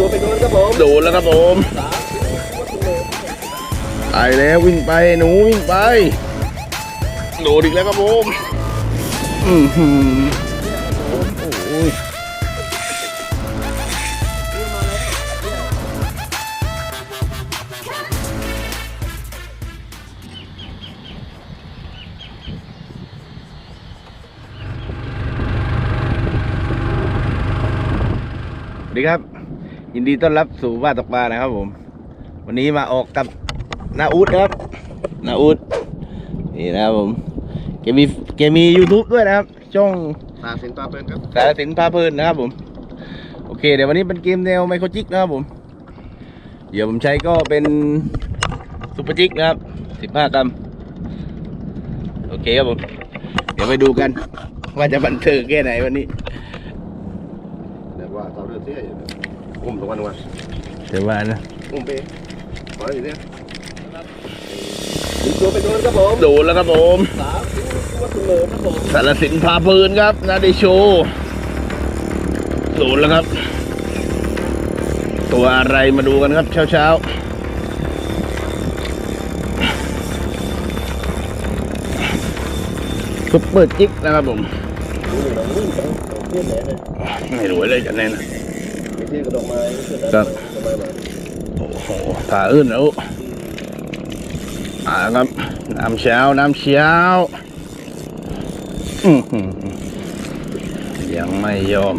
ตัวไปโดนครับผมโดนแล้วครับผมไปแล้ววิ่งไปหนูวิ่งไปโดดอีกแล้วครับผมอือหือโอ้ยสวัสดีครับ ยินดีต้อนรับสู่บ้านตกปลานะครับผม วันนี้มาออกกับนาอุดนะครับนาอุดนี่นะครับผมแกมีแกมี YouTube ด้วยนะครับ ช่องตาสินปลาเป็นครับสารสินพาเพลินนะครับผม โอเค เดี๋ยววันนี้เป็นเกมแนวไมโครจิกนะครับผม เดี๋ยวผมใช้ก็เป็นซุปเปอร์จิกนะครับ15กรัมโอเคครับผม เดี๋ยวไปดูกัน ว่าจะบันเทิงแค่ไหนวันนี้ เดี๋ยวว่าตอนเรื่องเสียอยู่ อุ้มตรงวันวันเดี๋ยวว่านะอุ้มไปขออยู่เนี่ยตัวไปโดนครับผมโดนแล้วครับผมสามวัตถุเลยครับผมสารสินพาเพลินครับนาดิโชโดนแล้วครับ ตัวอะไรมาดูกันครับเช้าเช้าซุปเปอร์จิกนะครับผมนี่เราวิ่งไปเที่ยวไหนเลยไม่รู้เลยจะแน่นะไป เที่ยวกับดอกไม้เที่ยวครักับ ดอกไม้มาโอ้โหผ่าอื่นแล้วอ่าครับ น้ำเช้า น้ำเช้าอื้อหือยังไม่ยอม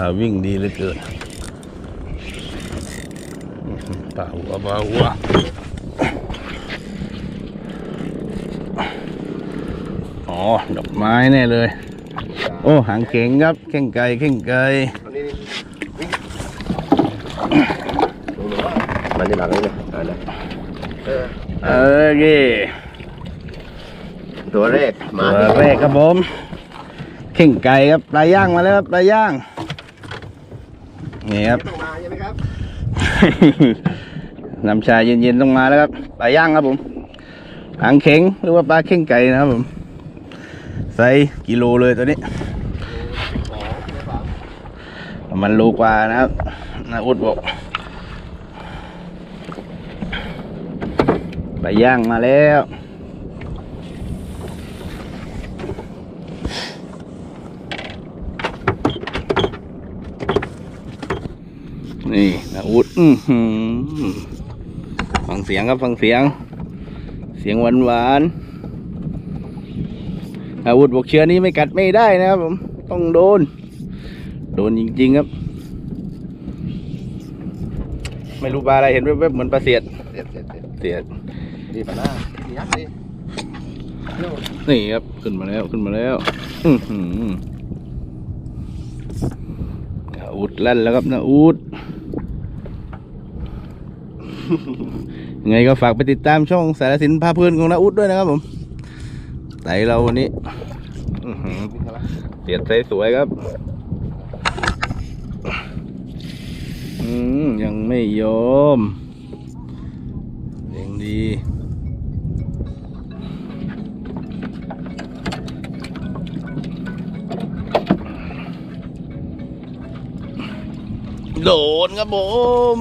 ขาวิ่งดีเหลือเกินอื้อหือป่าหัวป่าหัวอ๋อ ดอกไม้แน่เลย โอ้ หางเข็งครับ เข่งไก่เข่งไก่อันนี้ดูหนูว่ามันจะหลังเลยนะอ่านะเออเออเกตัวแรกมาตัวแรกครับผมเข่งไก่ครับปลาย่างมาแล้วครับปลาย่าง นี่ครับ ต้องมาใช่ไหมครับน้ำชาเย็นๆต้องมาแล้วครับปลาย่างครับผมหางเข็งหรือว่าปลาเข่งไก่นะครับผมใส่กิโลเลยตัวนี้ประมันโลกว่านะครับนาอุดบอกปลาย่างมาแล้ว นี่นาอุดฟังเสียงครับฟังเสียง เสียงหวานหวานๆนาอุดบอกเชื้อนี้ไม่กัดไม่ได้นะครับผมต้องโดน โดนจริงๆครับ ไม่รู้ปลาอะไรเห็นแวบๆเหมือนปลาเสียดเสร็จเสียดดีปะหน้าดียักษ์ดินี่ครับขึ้นมาแล้วขึ้นมาแล้วอือหือนาอุดลั่นแล้วครับนาอุด ไงก็ฝากไปติดตามช่องสารสินพาเพื่อนของนาอุดด้วยนะครับผมไตเราวันนี้เสียดใสสวยครับยังไม่ยอมยังดีโดนครับผม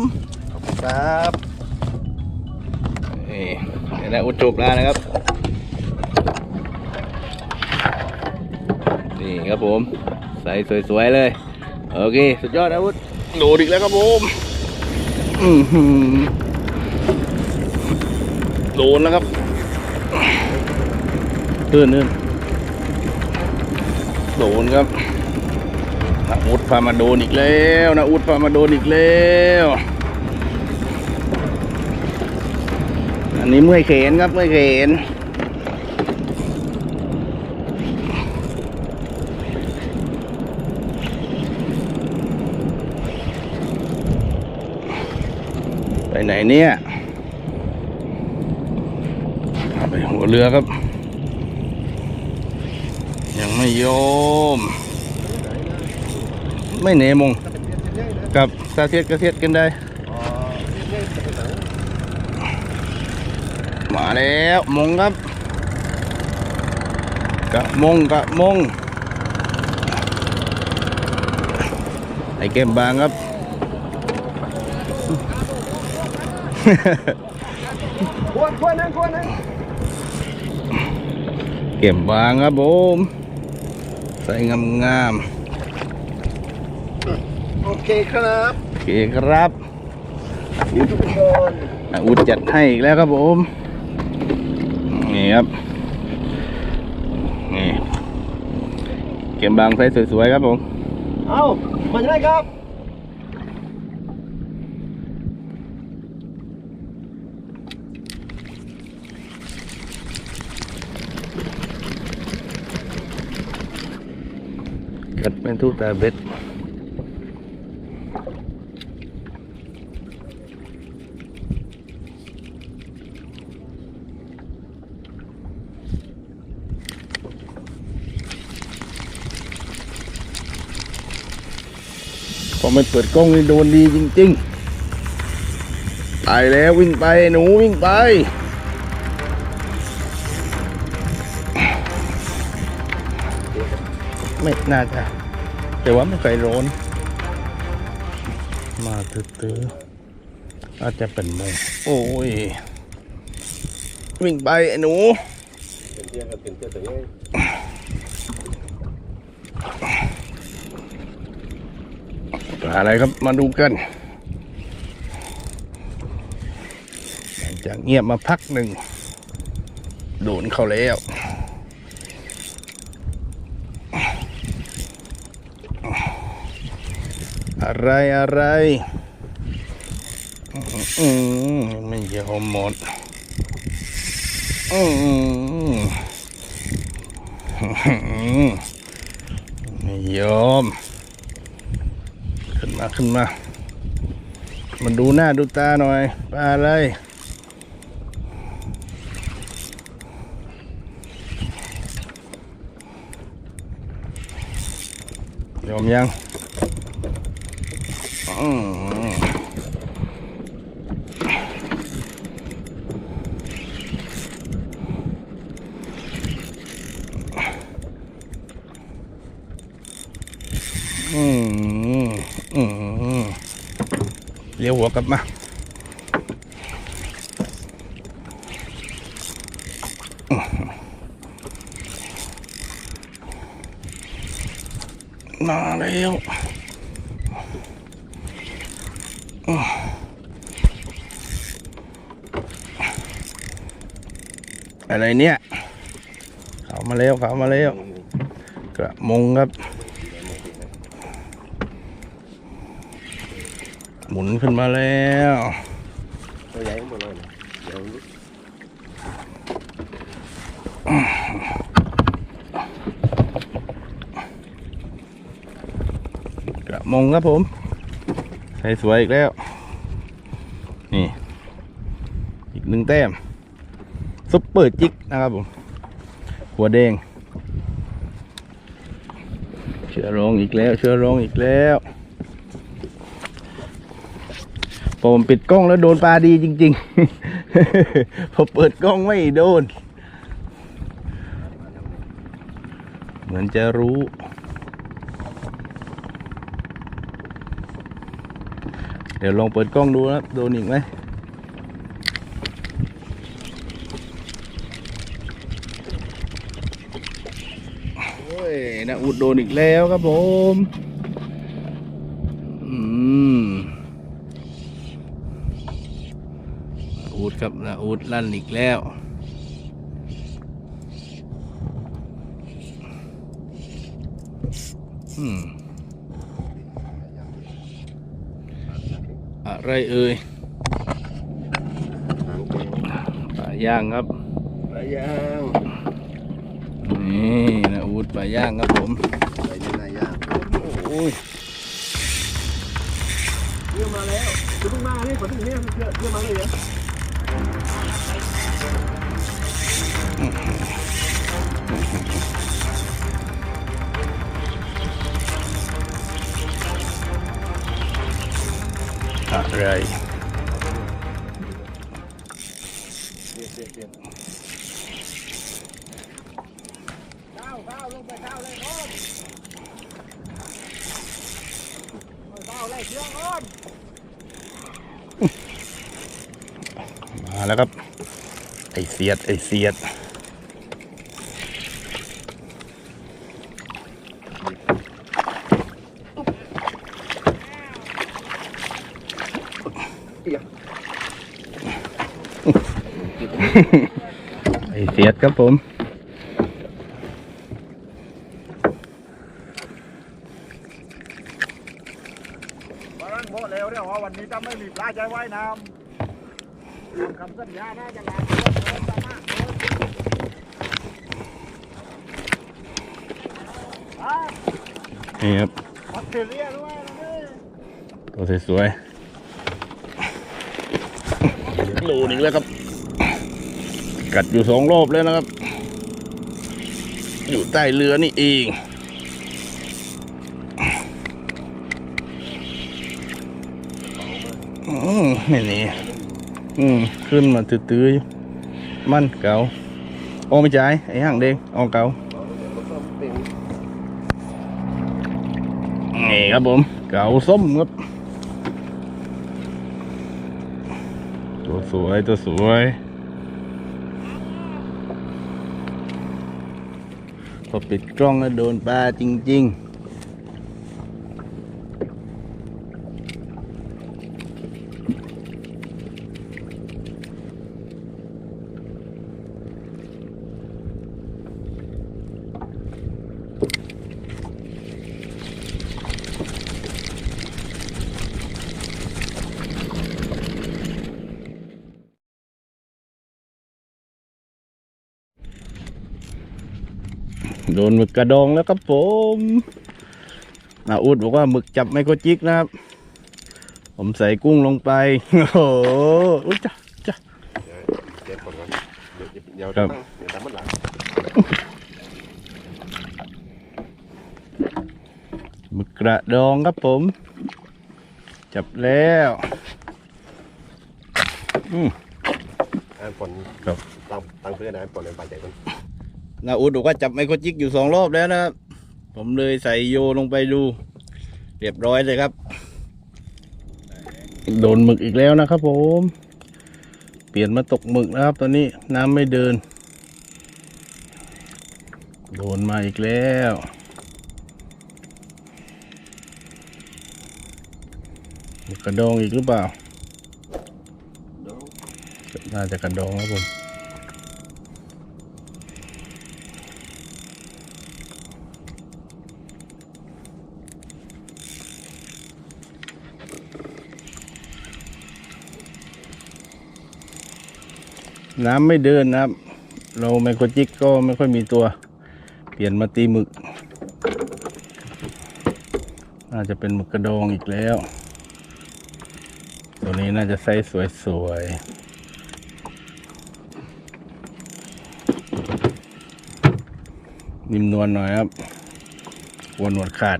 ครับนี่เดี๋ยว นะอุดจบแล้วนะครับ นี่ครับผม ใส่สวยๆเลย โอเค สุดยอดนะอุดโดดอีกแล้วครับผมอือหือโดนแล้วครับตื่นนื่นโดนครับนาอุดพามาโดนอีกแล้วนาอุดพามาโดนอีกแล้ว อันนี้เมื่อยเขนครับเมื่อยเขนไปไหนเนี่ยไปหัวเรือครับ ยังไม่โยม ไม่เนมงกับซาเทียดกระเทียดกันได้ อ๋อเส้นใหญ่จะเป็นหนัง มาแล้วมงครับกะมงกะมงไอเกมบางครับ ควรควรนะควรนะเก็บบางครับผมใส่งามงามโอเคครับๆโอเคครับนี่ทุกคนอาอุดจัดให้อีกแล้วครับผม นี่ครับ นี่ เก็บบางใส่สวยๆครับผม เอามาจะได้ครับกัดเป็นทุกตาเบ็ด มันเปิดกล้องนี่โดนดีจริงๆไปแล้ววิ่งไปหนูวิ่งไป ไม่น่าจะ แต่ว่าไม่เคยร้อน มาตื้อๆอาจจะเป็นโมงโอ้ย วิ่งไปไอ้หนูเป็นเตี้ยกับเป็นเตี้ยแต่ยังปลา อะไรครับมาดูกันหลังจากเงียบมาพักหนึ่ง โดนเข้าแล้วอะไรอะไรอืมไม่ยอมหมดอืมไม่ยอม มาขึ้นมามันดูหน้าดูตาหน่อยปลาอะไรยอมยังอืมอืม อืมเลี้ยวหัวกลับมา มาแล้วอะไรเนี่ย เขามาแล้วเขามาแล้วกระมงครับ หมุนขึ้นมาแล้วตัวใหญ่หมดเลยนะเดี๋ยวนี้กระมงครับผมใส่สวยอีกแล้ว นี่ อีกหนึ่งแต้มซุปเปอร์จิกนะครับผม หัวแดงเชื้อโรงอีกแล้ว เชื้อโรงอีกแล้ว พอ ผมปิดกล้องแล้วโดนปลาดีจริงๆ พอเปิดกล้องไม่โดน เหมือนจะรู้ เดี๋ยวลองเปิดกล้องดูนะครับโดนอีกไหมโอ้ยนะอุดโดนอีกแล้วครับผม อืมนาอุด ครับนะอุดลั่นอีกแล้ว อืม อะไรเอ่ยหางแก้วปลาย่างครับปลาย่าง นี่นะอูดปลาย่างครับผมปลาย่างย่างโอ้ยเรือมาแล้วจะเพิ่งมาเนี่ยฝนถึงเนี่ยเรือเรือมาเลยเหรอ Alright. เสียด ไอเสียดไอเสียดครับผมวันนั้นโบแล้วเนี่ยวันนี้จะไม่มีปลาใจว่ายน้ำทำคำสัญญานะจะลาไปแล้วจะมาอะ นี่ครับออสเตรเลียด้วยนะนี่ตัวสวยๆโลนึงแล้วครับ กัดอยู่สองรอบแล้วนะครับ อยู่ใต้เรือนี่เองอืมนี่นี่อืมขึ้นมาตื้อๆอยู่มันเก่าโอ้ไม่ใช่ไอ้ห่างเด้งเอาเก่า เป็น นี่ ครับผม เก่าส้มครับ ตัวสวย ตัวสวย พอปิดกล้องแล้วโดนปลาจริง ๆ นหมึกกระดองแล้วครับผมนาอุดบอกว่าหมึกจับไมโครจิกนะครับ ผมใส่กุ้งลงไป โอ้โหอุ๊ยจ้ะจ้ะเด็ดก่อนก่อนเดี๋ยวครัเดี๋ยวบเดี๋ยวตามมันหลังหมึกกระดองครับผม จับแล้วอืม อ่านผลครับ ตั้งตั้งเพื่อนอ่านผลเป็นปลาใจคน นาอุดบอกว่าจับไมโครจิกอยู่สองรอบแล้วนะครับ ผมเลยใส่โยลงไปดู เรียบร้อยเลยครับ โดนหมึกอีกแล้วนะครับผม เปลี่ยนมาตกหมึกนะครับ ตอนนี้น้ำไม่เดิน โดนมาอีกแล้วกกระดองอีกหรือเปล่า น่าจะกระดองครับผม น้ำไม่เดินนะครับ เราไมโครจิกก็ไม่ค่อยมีตัว เปลี่ยนมาตีหมึก น่าจะเป็นหมึกกระดองอีกแล้ว ตัวนี้น่าจะไซส์สวยๆนิ่มนวลหน่อยครับวนหนวดขาด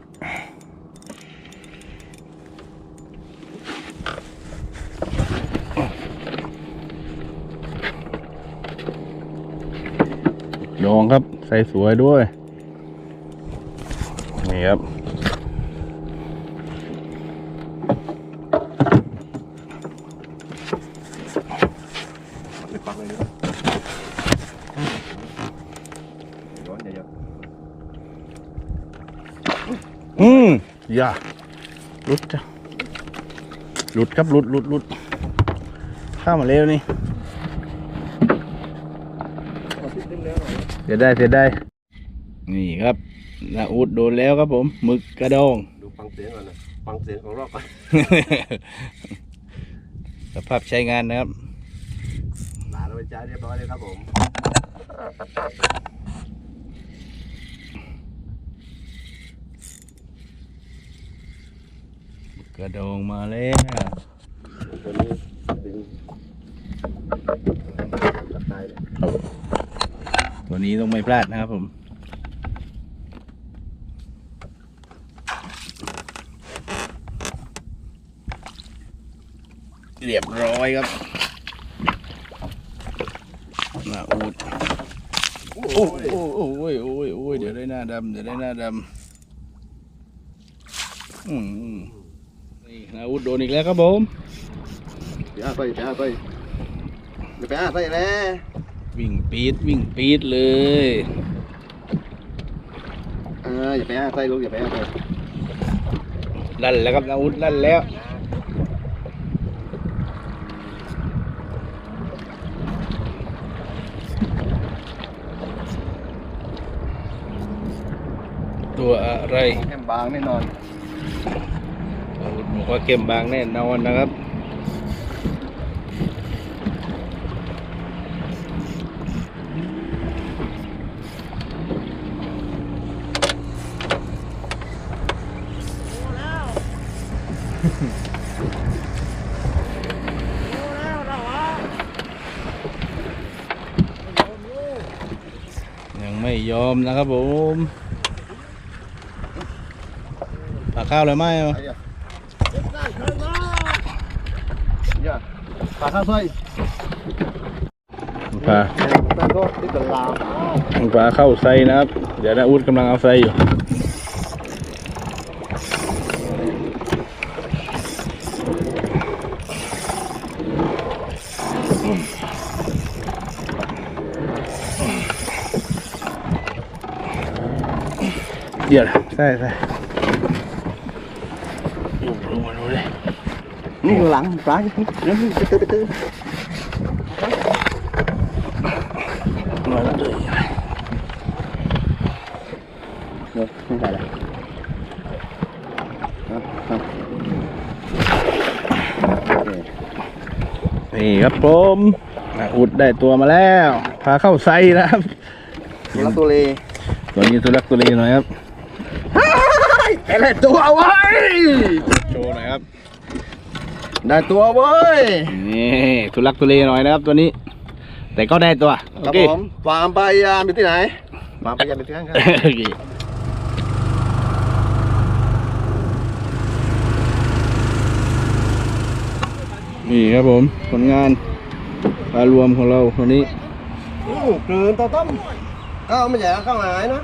ดองครับใส่สวยด้วย นี่ครับไม่ปักเลยนะย้อนเยอะอืมอย่าหลุดจ้ะหลุดครับหลุดหลุดหลุดข้ามมาเร็วนี่ ๆเอาที่เต็มแล้วหน่อย เสียได้เสียได้ นี่ครับนาอูดโดนแล้วครับผมหมึกกระดอง ดูฟังเสียงก่อนนะฟังเสียงของรอบก่อนสภาพใช้งานนะครับหลานเอาไปจ่ายเรียบร้อยเลยครับผมกระดองมาแล้วตัวนี้ดึงตัดตายเลย ตัวนี้ต้องไม่พลาดนะครับผมเรียบร้อยครับนาอูดโอ้โอ้โอ้โอ้ยโอ้ยโอ้ยเดี๋ยวได้หน้าดำเดี๋ยวได้หน้าดำอืมนี่นาอูดโดนอีกแล้วครับผมไปหาใส่ไปหาใส่เดี๋ยวไปหาใส่แน่วิ่ งปีดวิ่งปีดเลยเอออย่าไปหาใส่ลูกอย่าไปหาใส่ลั่นแล้วครับนาอูดลั่นแล้วตัวอะไรแก้มบางแน่นอนอาวุธบอกว่าเข้มบางแน่นอนนะครับ ไม่ยอมนะครับผมปากข้าวเลยไหมเอาไอ้ยะอย่าปลาข้าวใส่ปลาปลาก็ติดตลาดปลาเข้าไซนะครับ เดี๋ยวนะอูดกำลังเอาไซอยู่ เดี๋ยวนะใช่ใช่ดูดูมาดูเลยนี่หลังปลานี่นี่ไปตื้อไปตื้อมาแล้วเลยเดี๋ยวไม่ใส่ละเอาเอาโอเคนี่ครับผมนะอุดได้ตัวมาแล้ว พาเข้าไซนะครับตัวละตัวเลตัวนี้ตัวลักตัวเลหน่อยครับ แต่ละตัวเว้ยโชว์หน่อยครับ ได้ตัวเว้ย นี่ทุลักทุเลหน่อยนะครับตัวนี้ แต่ก็ได้ตัวโอครับเคผมฟาร์มปลายามอยู่ที่ไหนฟาร์มปลายามอยู่ที่นั่นครับโอเคนี่ครับผมผลงานปลารวมของเราวันนี้โอ้เกินต่อต้มเอ้าไม่ใหญ่เข้าหายนะ